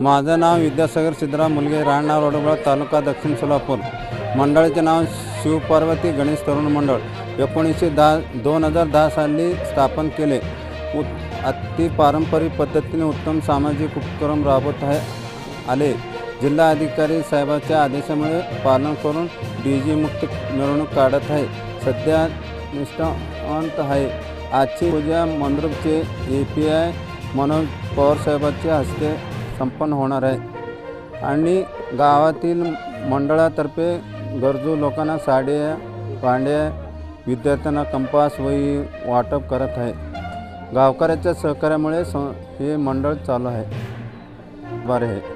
माझं नाव विद्यासागर सिद्धराम मुलगे राहणार रोडबळ तालुका दक्षिण सोलापूर. मंडळाचे नाव शिवपार्वती गणेश तरुण मंडळ. एकोणीसशे दहा दोन हजार दहा साली स्थापन केले. उत अति पारंपरिक पद्धतीने उत्तम सामाजिक उपक्रम राबवत आहे आले. जिल्हा अधिकारी साहेबाच्या आदेशामुळे पालन करून डी जी मुक्त मिरवणूक काढत आहे. सध्या निष्ठावंत आहे. आजची पूजा मंडपचे A P I Manoj Pawar साहेबांच्या हस्ते संपन्न होणार आहे. आणि गावातील मंडळातर्फे गरजू लोकांना साड्या भांड्या विद्यार्थ्यांना कंपास वही वाटप करत आहे. गावकऱ्याच्या सहकार्यामुळे स हे मंडळ चालू आहे. बरे आहे